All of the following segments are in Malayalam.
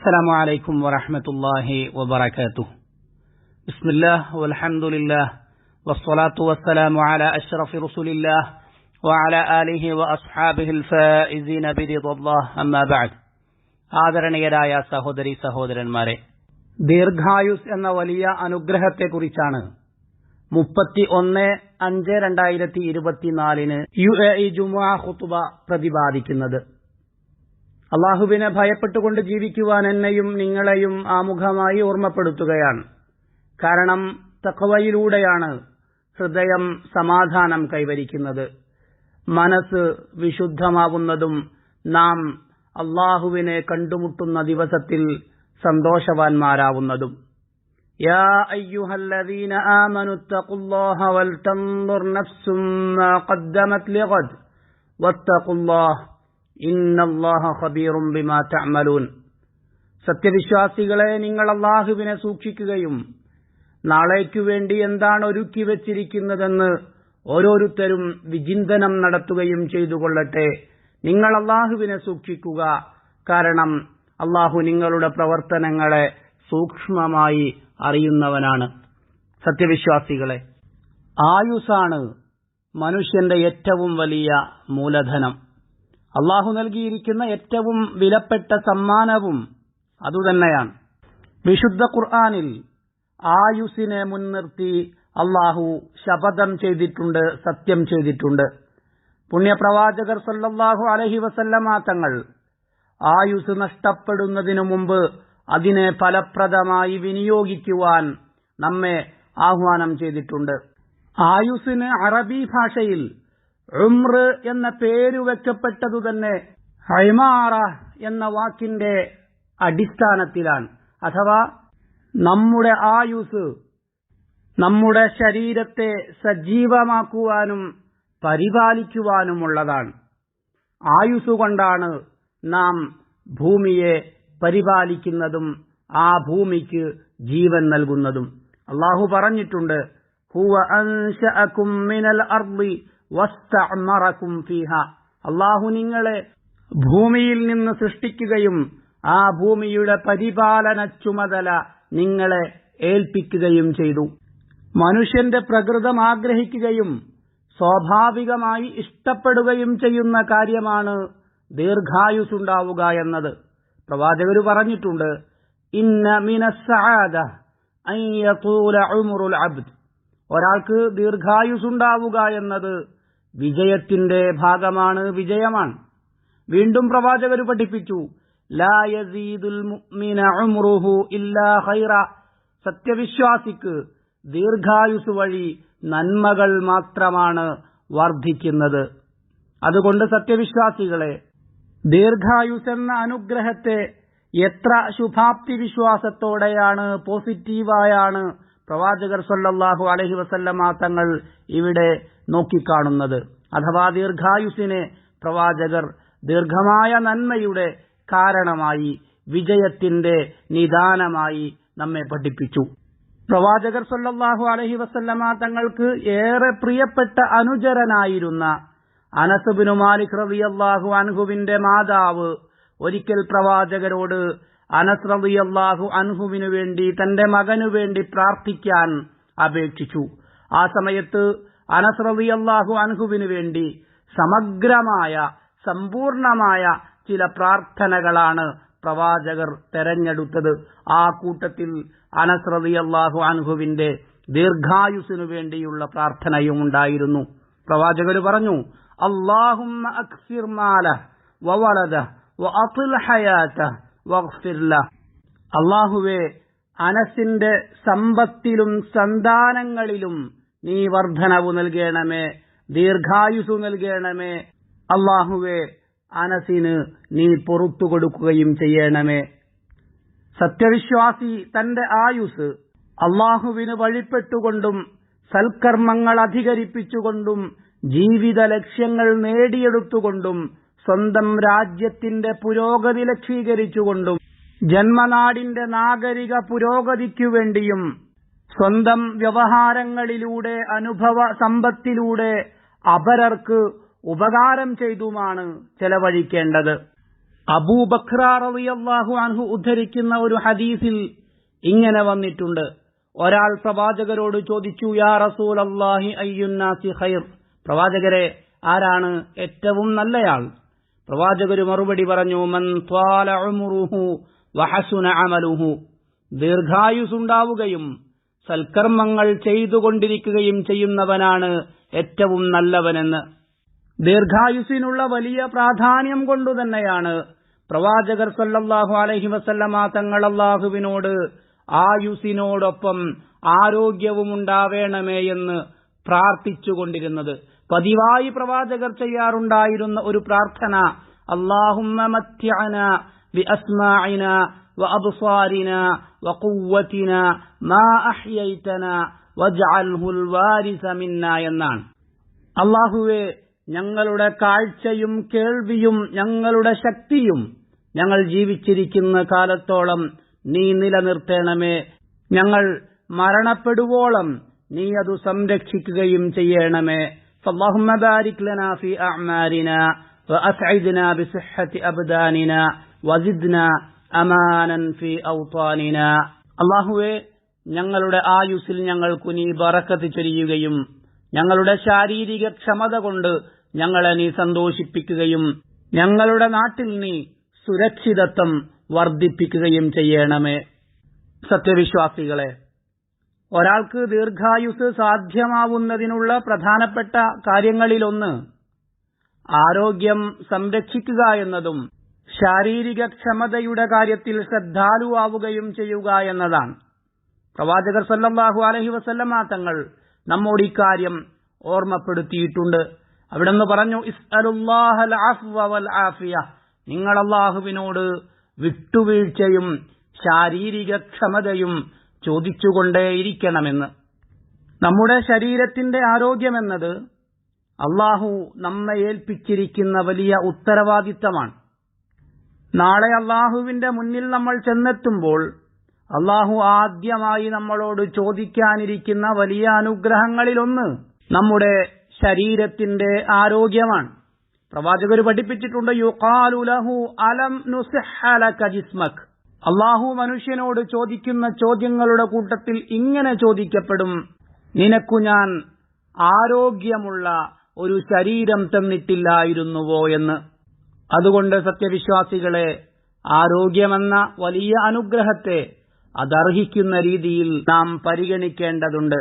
السلام عليكم ورحمة الله وبركاته بسم الله والحمد لله والصلاة والسلام على أشرف رسول الله وعلى آله وأصحابه الفائزين برضا الله أما بعد ആദരണീയരായ സഹോദരി സഹോദരന്മാരെ ദീർഘായുസ് എന്ന വലിയ അനുഗ്രഹത്തെക്കുറിച്ചാണ് മുപ്പത്തി ഒന്ന് അഞ്ച് രണ്ടായിരത്തി ഇരുപത്തിനാലിന് യു എ ഇ ജുമുഅ ഖുത്ബ പ്രതിപാദിക്കുന്നത് അള്ളാഹുവിനെ ഭയപ്പെട്ടുകൊണ്ട് ജീവിക്കുവാൻ എന്നെയും നിങ്ങളെയും ആമുഖമായി ഓർമ്മപ്പെടുത്തുകയാണ് കാരണം തക്കവയിലൂടെയാണ് ഹൃദയം സമാധാനം കൈവരിക്കുന്നത് മനസ്സ് വിശുദ്ധമാവുന്നതും നാം അള്ളാഹുവിനെ കണ്ടുമുട്ടുന്ന ദിവസത്തിൽ സന്തോഷവാന്മാരാവുന്നതും يا أيها الذين آمنوا اتقوا الله ولتنظر نفس ما قدمت لغد واتقوا الله ഇന്നല്ലാഹബീറും ബിമാ തഅമലൂൻ. സത്യവിശ്വാസികളെ നിങ്ങൾ അള്ളാഹുവിനെ സൂക്ഷിക്കുകയും നാളേക്കു വേണ്ടി എന്താണ് ഒരുക്കി വച്ചിരിക്കുന്നതെന്ന് ഓരോരുത്തരും വിചിന്തനം നടത്തുകയും ചെയ്തു കൊള്ളട്ടെ. നിങ്ങൾ അള്ളാഹുവിനെ സൂക്ഷിക്കുക. കാരണം അള്ളാഹു നിങ്ങളുടെ പ്രവർത്തനങ്ങളെ സൂക്ഷ്മമായി അറിയുന്നവനാണ്. സത്യവിശ്വാസികളെ ആയുസാണ് മനുഷ്യന്റെ ഏറ്റവും വലിയ മൂലധനം. അള്ളാഹു നൽകിയിരിക്കുന്ന ഏറ്റവും വിലപ്പെട്ട സമ്മാനവും അതുതന്നെയാണ്. വിശുദ്ധ ഖുർആാനിൽ ആയുസിനെ മുൻനിർത്തി അള്ളാഹു ശപഥം ചെയ്തിട്ടുണ്ട് സത്യം ചെയ്തിട്ടുണ്ട്. പുണ്യപ്രവാചകർ സല്ലാഹു അലഹി വസല്ലമ തങ്ങൾ ആയുസ് നഷ്ടപ്പെടുന്നതിനു മുമ്പ് അതിനെ ഫലപ്രദമായി വിനിയോഗിക്കുവാൻ നമ്മെ ആഹ്വാനം ചെയ്തിട്ടുണ്ട്. ആയുസിന് അറബി ഭാഷയിൽ ഉംർ എന്ന പേരു വെക്കപ്പെട്ടതു തന്നെ ഹൈമാറ എന്ന വാക്കിന്റെ അടിസ്ഥാനത്തിലാണ്. അഥവാ നമ്മുടെ ആയുസ് നമ്മുടെ ശരീരത്തെ സജീവമാക്കുവാനും പരിപാലിക്കുവാനുമുള്ളതാണ്. ആയുസുകൊണ്ടാണ് നാം ഭൂമിയെ പരിപാലിക്കുന്നതും ആ ഭൂമിക്ക് ജീവൻ നൽകുന്നതും. അള്ളാഹു പറഞ്ഞിട്ടുണ്ട് ഹുവ അൻശഅകും മിനൽ വസ്തഅമറകും ഫീഹ. അള്ളാഹു നിങ്ങളെ ഭൂമിയിൽ നിന്ന് സൃഷ്ടിക്കുകയും ആ ഭൂമിയുടെ പരിപാലന ചുമതല നിങ്ങളെ ഏൽപ്പിക്കുകയും ചെയ്തു. മനുഷ്യന്റെ പ്രകൃതം ആഗ്രഹിക്കുകയും സ്വാഭാവികമായി ഇഷ്ടപ്പെടുകയും ചെയ്യുന്ന കാര്യമാണ് ദീർഘായുസുണ്ടാവുക എന്നത്. പ്രവാചകർ പറഞ്ഞിട്ടുണ്ട് ഇന്ന മിനസ്സാദ ഒരാൾക്ക് ദീർഘായുസുണ്ടാവുക എന്നത് വിജയത്തിന്റെ ഭാഗമാണ് വിജയമാണ്. വീണ്ടും പ്രവാചകർ പഠിപ്പിച്ചു സത്യവിശ്വാസിക്ക് ദീർഘായുസ് വഴി നന്മകൾ മാത്രമാണ് വർദ്ധിക്കുന്നത്. അതുകൊണ്ട് സത്യവിശ്വാസികളെ ദീർഘായുസ് എന്ന അനുഗ്രഹത്തെ എത്ര ശുഭാപ്തി വിശ്വാസത്തോടെയാണ് പോസിറ്റീവായാണ് പ്രവാചകർ സല്ലല്ലാഹു അലഹി വസല്ലമ തങ്ങൾ ഇവിടെ നോക്കിക്കാണുന്നത്. അഥവാ ദീർഘായുസിനെ പ്രവാചകർ ദീർഘമായ നന്മയുടെ കാരണമായി വിജയത്തിന്റെ നിദാനമായി നമ്മെ പഠിപ്പിച്ചു. പ്രവാചകർ സല്ലല്ലാഹു അലഹി വസല്ലമ തങ്ങൾക്ക് ഏറെ പ്രിയപ്പെട്ട അനുചരനായിരുന്ന അനസുബിനു മാലിക് റളിയല്ലാഹു അൻഹുവിന്റെ മാതാവ് ഒരിക്കൽ പ്രവാചകരോട് അനസ് റളിയല്ലാഹു അൻഹുവിനു വേണ്ടി തന്റെ മകനു വേണ്ടി പ്രാർത്ഥിക്കാൻ അപേക്ഷിച്ചു. ആ സമയത്ത് അനസ് റളിയല്ലാഹു അൻഹുവിനു വേണ്ടി സമഗ്രമായ സമ്പൂർണമായ ചില പ്രാർത്ഥനകളാണ് പ്രവാചകർ തെരഞ്ഞെടുത്തത് ആ കൂട്ടത്തിൽ അനസ് റളിയല്ലാഹു അൻഹുവിന്റെ ദീർഘായുസിനു വേണ്ടിയുള്ള പ്രാർത്ഥനയും ഉണ്ടായിരുന്നു പ്രവാചകർ പറഞ്ഞു اللهم أكثر ماله وولده وأطل حياته واغفر له അള്ളാഹുവെ അനസിന്റെ സമ്പത്തിലും സന്താനങ്ങളിലും നീ വർധനവ് നൽകണമേ ദീർഘായുസ് നൽകണമേ. അള്ളാഹുവെ അനസിന് നീ പൊറത്തു കൊടുക്കുകയും ചെയ്യണമേ. സത്യവിശ്വാസി തന്റെ ആയുസ് അള്ളാഹുവിന് വഴിപ്പെട്ടുകൊണ്ടും സൽക്കർമ്മങ്ങൾ അധികരിപ്പിച്ചുകൊണ്ടും ജീവിത ലക്ഷ്യങ്ങൾ നേടിയെടുത്തുകൊണ്ടും സ്വന്തം രാജ്യത്തിന്റെ പുരോഗതി ലക്ഷീകരിച്ചുകൊണ്ടും ജന്മനാടിന്റെ നാഗരിക പുരോഗതിക്കു വേണ്ടിയും സ്വന്തം വ്യവഹാരങ്ങളിലൂടെ അനുഭവ സമ്പത്തിലൂടെ അപരർക്ക് ഉപകാരം ചെയ്തുമാണ് ചെലവഴിക്കേണ്ടത്. അബൂബക്രാറിയാഹു അൻഹു ഉദ്ധരിക്കുന്ന ഒരു ഹദീസിൽ ഇങ്ങനെ വന്നിട്ടുണ്ട്. ഒരാൾ പ്രവാചകരോട് ചോദിച്ചു യാ റസൂൽ അള്ളാഹി അയ്യുന്നാസി ഖൈർ? പ്രവാചകരെ ആരാണ് ഏറ്റവും നല്ലയാൾ? പ്രവാചകര് മറുപടി പറഞ്ഞു മൻ ത്വാല ഉംറുഹു വഹസുന അമലുഹു. ദീർഘായുസുണ്ടാവുകയും സൽക്കർമ്മങ്ങൾ ചെയ്തുകൊണ്ടിരിക്കുകയും ചെയ്യുന്നവനാണ് ഏറ്റവും നല്ലവനെന്ന്. ദീർഘായുസിനുള്ള വലിയ പ്രാധാന്യം കൊണ്ടുതന്നെയാണ് പ്രവാചകർ സല്ലല്ലാഹു അലൈഹി വസല്ലമ തങ്ങൾ അള്ളാഹുവിനോട് ആയുസിനോടൊപ്പം ആരോഗ്യവും ഉണ്ടാവേണമേ എന്ന് പ്രാർത്ഥിച്ചുകൊണ്ടിരുന്നത് പതിവായി പ്രവാചകർ ചെയ്യാറുണ്ടായിരുന്ന ഒരു പ്രാർത്ഥന അസ്മാഇന وأبصارنا وقوتنا ما أحييتنا واجعله الوارث منا എന്നാണ് അള്ളാഹുവെ ഞങ്ങളുടെ കാഴ്ചയും കേൾവിയും ഞങ്ങളുടെ ശക്തിയും ഞങ്ങൾ ജീവിച്ചിരിക്കുന്ന കാലത്തോളം നീ നിലനിർത്തേണമേ ഞങ്ങൾ മരണപ്പെടുവോളം നീ അത് സംരക്ഷിക്കുകയും ചെയ്യണമേ فاللهم بارك لنا في أعمالنا وأسعدنا بصحة أبداننا وزدنا അമാനൻ അള്ളാഹുവെ ഞങ്ങളുടെ ആയുസിൽ ഞങ്ങൾക്കു നീ ബറക്കത്ത് ചൊരിയുകയും ഞങ്ങളുടെ ശാരീരിക ക്ഷമത കൊണ്ട് ഞങ്ങളെ നീ സന്തോഷിപ്പിക്കുകയും ഞങ്ങളുടെ നാട്ടിൽ നീ സുരക്ഷിതത്വം വർദ്ധിപ്പിക്കുകയും ചെയ്യണമേ. സത്യവിശ്വാസികളെ ഒരാൾക്ക് ദീർഘായുസ് സാധ്യമാവുന്നതിനുള്ള പ്രധാനപ്പെട്ട കാര്യങ്ങളിലൊന്ന് ആരോഗ്യം സംരക്ഷിക്കുക എന്നതും ശാരീരിക ക്ഷമതയുടെ കാര്യത്തിൽ ശ്രദ്ധാലുവാവുകയും ചെയ്യുക എന്നതാണ്. പ്രവാചകർ സല്ലാഹു അലഹി വസല്ലമ തങ്ങൾ നമ്മോട് ഇക്കാര്യം ഓർമ്മപ്പെടുത്തിയിട്ടുണ്ട്. അവിടെ നിന്ന് പറഞ്ഞു നിങ്ങൾ അള്ളാഹുവിനോട് വിട്ടുവീഴ്ചയും ശാരീരിക ക്ഷമതയും ചോദിച്ചുകൊണ്ടേയിരിക്കണമെന്ന്. നമ്മുടെ ശരീരത്തിന്റെ ആരോഗ്യമെന്നത് അള്ളാഹു നമ്മെ ഏൽപ്പിച്ചിരിക്കുന്ന വലിയ ഉത്തരവാദിത്തമാണ്. നാളെ അള്ളാഹുവിന്റെ മുന്നിൽ നമ്മൾ ചെന്നെത്തുമ്പോൾ അള്ളാഹു ആദ്യമായി നമ്മളോട് ചോദിക്കാനിരിക്കുന്ന വലിയ അനുഗ്രഹങ്ങളിലൊന്ന് നമ്മുടെ ശരീരത്തിന്റെ ആരോഗ്യമാണ്. പ്രവാചകർ പഠിപ്പിച്ചിട്ടുണ്ട് യുഖാലുലഹു അലം ജിസ്മക്. അള്ളാഹു മനുഷ്യനോട് ചോദിക്കുന്ന ചോദ്യങ്ങളുടെ കൂട്ടത്തിൽ ഇങ്ങനെ ചോദിക്കപ്പെടും നിനക്കു ഞാൻ ആരോഗ്യമുള്ള ഒരു ശരീരം തന്നിട്ടില്ലായിരുന്നുവോ? എന്ന്. അതുകൊണ്ട് സത്യവിശ്വാസികളെ ആരോഗ്യമെന്ന വലിയ അനുഗ്രഹത്തെ അതർഹിക്കുന്ന രീതിയിൽ നാം പരിഗണിക്കേണ്ടതുണ്ട്.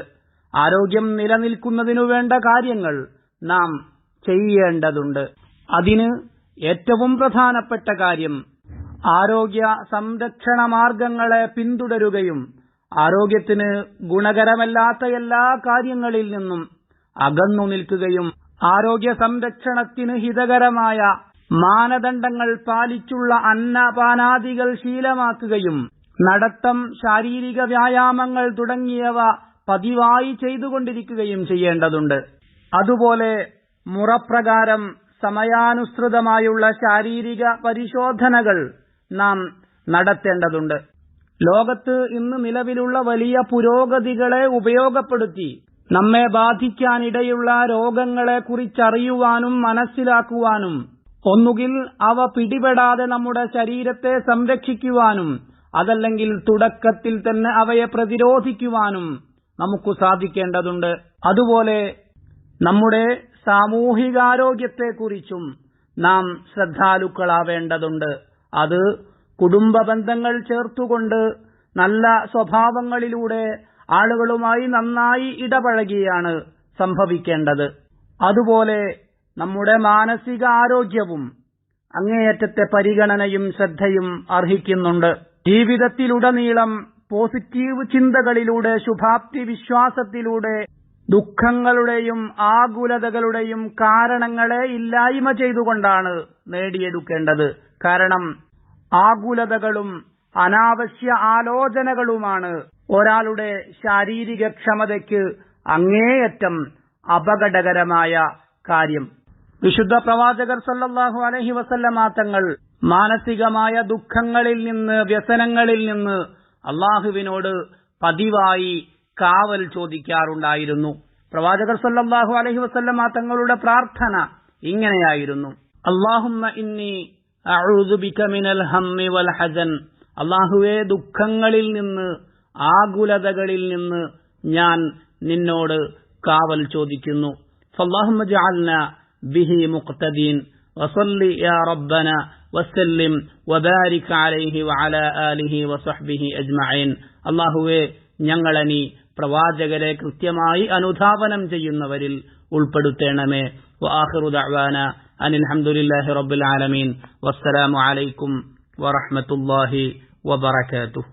ആരോഗ്യം നിലനിൽക്കുന്നതിനു വേണ്ട കാര്യങ്ങൾ നാം ചെയ്യേണ്ടതുണ്ട്. അതിന് ഏറ്റവും പ്രധാനപ്പെട്ട കാര്യം ആരോഗ്യ സംരക്ഷണ മാർഗങ്ങളെ പിന്തുടരുകയും ആരോഗ്യത്തിന് ഗുണകരമല്ലാത്ത എല്ലാ കാര്യങ്ങളിൽ നിന്നും അകന്നു നിൽക്കുകയും ആരോഗ്യ സംരക്ഷണത്തിന് ഹിതകരമായ മാനദണ്ഡങ്ങൾ പാലിച്ചുള്ള അന്നപാനാദികൾ ശീലമാക്കുകയും നടത്തം ശാരീരിക വ്യായാമങ്ങൾ തുടങ്ങിയവ പതിവായി ചെയ്തുകൊണ്ടിരിക്കുകയും ചെയ്യേണ്ടതുണ്ട്. അതുപോലെ മുറപ്രകാരം സമയാനുസൃതമായുള്ള ശാരീരിക പരിശോധനകൾ നാം നടത്തേണ്ടതുണ്ട്. ലോകത്ത് ഇന്ന് നിലവിലുള്ള വലിയ പുരോഗതികളെ ഉപയോഗപ്പെടുത്തി നമ്മെ ബാധിക്കാനിടയുള്ള രോഗങ്ങളെ കുറിച്ചറിയുവാനും മനസ്സിലാക്കുവാനും ഒന്നുകിൽ അവ പിടിപെടാതെ നമ്മുടെ ശരീരത്തെ സംരക്ഷിക്കുവാനും അതല്ലെങ്കിൽ തുടക്കത്തിൽ തന്നെ അവയെ പ്രതിരോധിക്കുവാനും നമുക്ക് സാധിക്കേണ്ടതുണ്ട്. അതുപോലെ നമ്മുടെ സാമൂഹികാരോഗ്യത്തെക്കുറിച്ചും നാം ശ്രദ്ധാലുക്കളാവേണ്ടതുണ്ട്. അത് കുടുംബ ബന്ധങ്ങൾ ചേർത്തുകൊണ്ട് നല്ല സ്വഭാവങ്ങളിലൂടെ ആളുകളുമായി നന്നായി ഇടപഴകിയാണ് സംഭവിക്കേണ്ടത്. അതുപോലെ നമ്മുടെ മാനസിക ആരോഗ്യവും അങ്ങേയറ്റത്തെ പരിഗണനയും ശ്രദ്ധയും അർഹിക്കുന്നുണ്ട്. ജീവിതത്തിലുടനീളം പോസിറ്റീവ് ചിന്തകളിലൂടെ ശുഭാപ്തി വിശ്വാസത്തിലൂടെ ദുഃഖങ്ങളുടെയും ആകുലതകളുടെയും കാരണങ്ങളെ ഇല്ലായ്മ ചെയ്തുകൊണ്ടാണ് നേടിയെടുക്കേണ്ടത്. കാരണം ആകുലതകളും അനാവശ്യ ആലോചനകളുമാണ് ഒരാളുടെ ശാരീരിക ക്ഷമതയ്ക്ക് അങ്ങേയറ്റം അപകടകരമായ കാര്യം. വിശുദ്ധ പ്രവാചകർ സല്ലാഹു അലഹി വസല്ലമാത്തങ്ങൾ മാനസികമായ ദുഃഖങ്ങളിൽ നിന്ന് വ്യസനങ്ങളിൽ നിന്ന് അള്ളാഹുവിനോട് പതിവായി കാവൽ ചോദിക്കാറുണ്ടായിരുന്നു. പ്രവാചകർ സല്ലാഹു അലഹി വസല്ലമ തങ്ങളുടെ പ്രാർത്ഥന ഇങ്ങനെയായിരുന്നു. അള്ളാഹുമ്മ ഇന്നി മിനൽ ഹമ്മി വൽ ഹജൻ അള്ളാഹുവെ ദുഃഖങ്ങളിൽ നിന്ന് ആകുലതകളിൽ നിന്ന് ഞാൻ നിന്നോട് കാവൽ ചോദിക്കുന്നു. സല്ലാഹു ജഅൽന به مقتدين وصل يا ربنا وسلم وبارك عليه وعلى آله وصحبه أجمعين അള്ളാഹുവേ ഞങ്ങളെ നീ പ്രവാചകരെ കൃത്യമായി അനുധാവനം ചെയ്യുന്നവരിൽ ഉൾപ്പെടുത്തേണമേ وآخر دعوانا أن الحمد لله رب العالمين والسلام عليكم ورحمة الله وبركاته